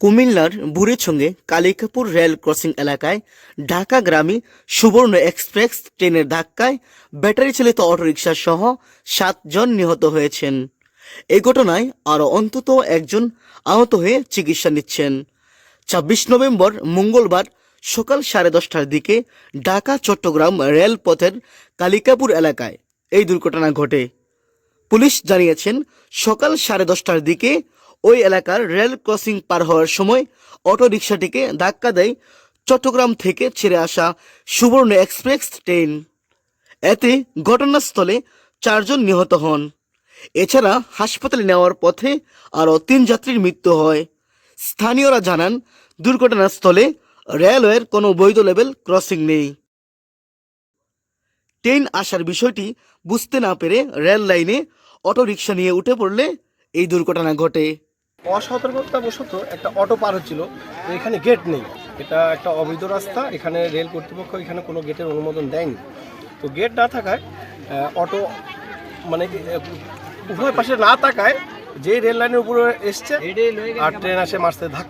কুমিল্লার বুড়িছঙ্গে Kalikapur rail crossing এলাকায় ঢাকা গ্রামী সুবর্ণ এক্সপ্রেস ট্রেনের ধাক্কায় ব্যাটারি চালিত অটোরিকশা সহ সাতজন নিহত হয়েছেন। এই ঘটনায় আরও অন্তত একজন আহত হয়ে চিকিৎসা নিচ্ছেন। ছাব্বিশ নভেম্বর মঙ্গলবার সকাল সাড়ে দশটার দিকে ঢাকা, চট্টগ্রাম রেলপথের কালিকাপুর এলাকায় এই দুর্ঘটনা ঘটে। পুলিশ জানিয়েছেন, সকাল সাড়ে দশটার দিকে ওই এলাকার রেল ক্রসিং পার হওয়ার সময় অটো রিকশাটিকে ধাক্কা দেয় চট্টগ্রাম থেকে ছেড়ে আসা সুবর্ণ এক্সপ্রেস ট্রেন। এতে ঘটনাস্থলে চারজন নিহত হন। এছাড়া হাসপাতালে নেওয়ার পথে আরও তিন যাত্রীর মৃত্যু হয়। স্থানীয়রা জানান, দুর্ঘটনাস্থলে রেলওয়ের কোনো বৈধ লেভেল ক্রসিং নেই। ট্রেন আসার বিষয়টি বুঝতে না পেরে রেল লাইনে অটোরিকশা নিয়ে উঠে পড়লে এই দুর্ঘটনা ঘটে। অসতর্কতাবশত একটা অটো পার হচ্ছিল। এখানে গেট নেই। এটা একটা অবৈধ রাস্তা। এখানে রেল কর্তৃপক্ষ এখানে কোনো গেটের অনুমোদন দেয়নি। তো গেট না থাকায় অটো মানে উভয় পাশে না থাকায় যে রেল লাইনের উপরে এসছে আর ট্রেন আসে মারতে ধাক্কা।